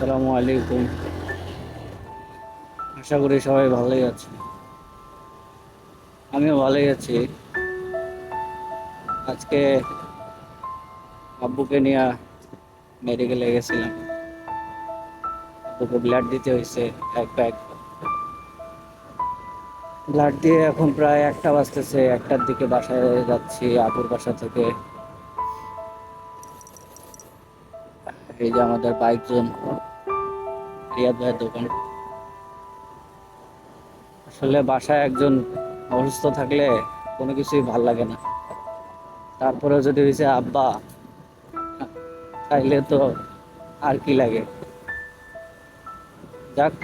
আসসালামু আলাইকুম। আশা করি সবাই ভালোই আছে আমিও ভালোই আছি। আজকে আব্বুকে নিয়ে মেডিকেলে গেছিলাম। আব্বুকে ব্লাড দিতে হয়েছে এক ব্যাগ ব্লাড দিয়ে এখন প্রায় একটা বাজতেছে, একটার দিকে বাসায় যাচ্ছি আপুর বাসা থেকে। এই যে আমাদের বাইক জোন রিয়াদ ভাইয়ের দোকান। আসলে বাসায় একজন অসুস্থ থাকলে কোনো কিছুই ভালো লাগে না। তারপরে যদি হয়েছে আব্বা তাইলে তো আর কি লাগে? যাক,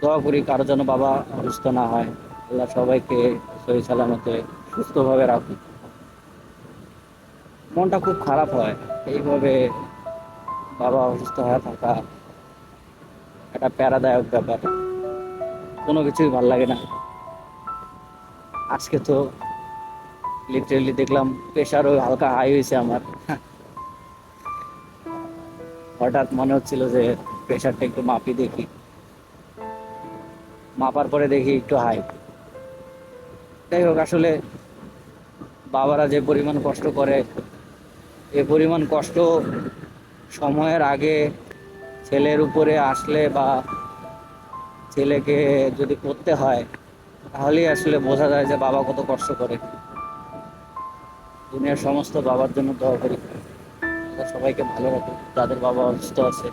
দোয়া করি কারও যেন বাবা অসুস্থ না হয়। আল্লাহ সবাইকে সহি সালামতে সুস্থভাবে রাখুন মনটা খুব খারাপ হয়। এইভাবে বাবা অসুস্থ হয়ে থাকা একটা প্যারাদায়ক ব্যাপার। কোনো কিছুই ভালো লাগে না। আজকে তো লিটারেলি দেখলাম প্রেশারও হালকা হাই হয়েছে আমার। হঠাৎ মনে হচ্ছিল যে প্রেশারটা একটু মাপি দেখি। মাপার পরে দেখি একটু হাই যাই হোক, আসলে বাবারা যে পরিমাণ কষ্ট করে, এ পরিমাণ কষ্ট সময়ের আগে ছেলের উপরে আসলে বা ছেলেকে যদি করতে হয়, তাহলেই আসলে বোঝা যায় যে বাবা কত কষ্ট করে। দুনিয়ার সমস্ত বাবার জন্য দোয়া করি। সবাইকে ভালো রাখুক, যাদের বাবা অসুস্থ আছে,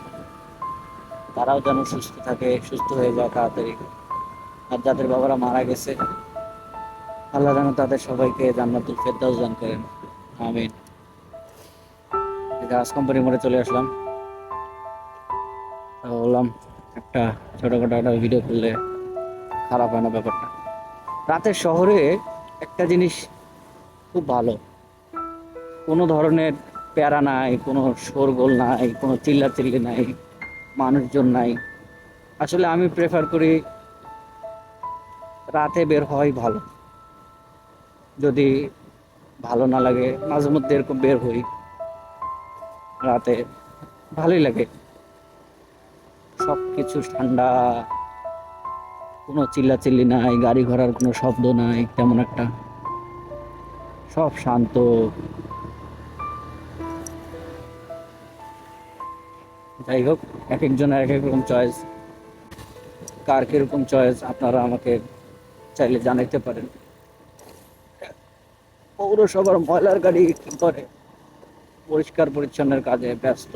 তারাও যেন সুস্থ থাকে, সুস্থ হয়ে যায় তাড়াতাড়ি। আর যাদের বাবারা মারা গেছে, আল্লাহ যেন তাদের সবাইকে জান্নাতুল ফেরদাউস দান করেন। আমিন। গাছ কোম্পানি মোড়ে চলে আসলাম। বললাম, একটা ছোটখাটো একটা ভিডিও করলে খারাপ হয় না ব্যাপারটা। রাতের শহরে একটা জিনিস খুব ভালো। কোনো ধরনের প্যারা নাই, কোনো শোরগোল নাই, কোনো চিল্লাচিল্লি নাই, মানুষজন নাই। আসলে আমি প্রেফার করি রাতে বের হওয়াই ভালো। যদি ভালো না লাগে মাঝে মধ্যে এরকম বের হই। রাতে ভালোই লাগে। সব কিছু ঠান্ডা, কোনো চিল্লাচিল্লি নাই, গাড়ি ঘোড়ার কোনো শব্দ নাই তেমন একটা। সব শান্ত। যাই হোক, এক একজনের এক এক রকম চয়েস কার কীরকম চয়েস আপনারা আমাকে চাইলে জানাইতে পারেন। পৌরসভার ময়লার গাড়ি কি করে? পরিষ্কার পরিচ্ছন্নের কাজে ব্যস্ত।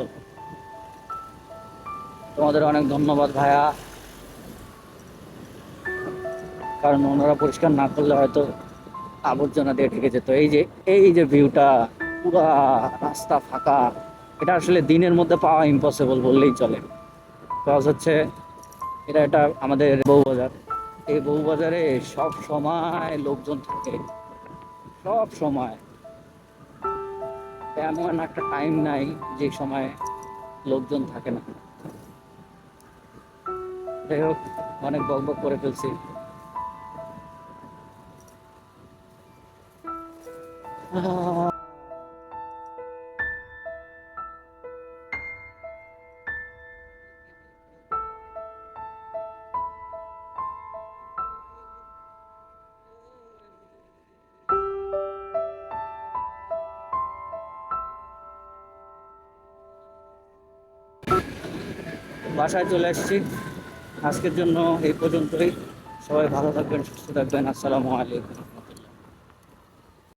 তোমাদের অনেক ধন্যবাদ ভাইয়া। কারণ ওনারা পরিষ্কার না করলে হয়তো আবর্জনা দিয়ে ঢেকে যেত। এই যে এই যে ভিউটা পুরা রাস্তা ফাঁকা। এটা আসলে দিনের মধ্যে পাওয়া ইম্পসিবল বললেই চলে। প্লাস হচ্ছে, এটা এটা আমাদের বউবাজার। এই বউবাজারে সব সময় লোকজন থাকে। সব সময়। এমন একটা টাইম নাই যে সময় লোকজন থাকে না। যাই হোক অনেক বক বক করে ফেলছি। বাসায় চলে আসছি। আজকের জন্য এই পর্যন্তই। সবাই ভালো থাকবেন সুস্থ থাকবেন। আসসালামু আলাইকুম।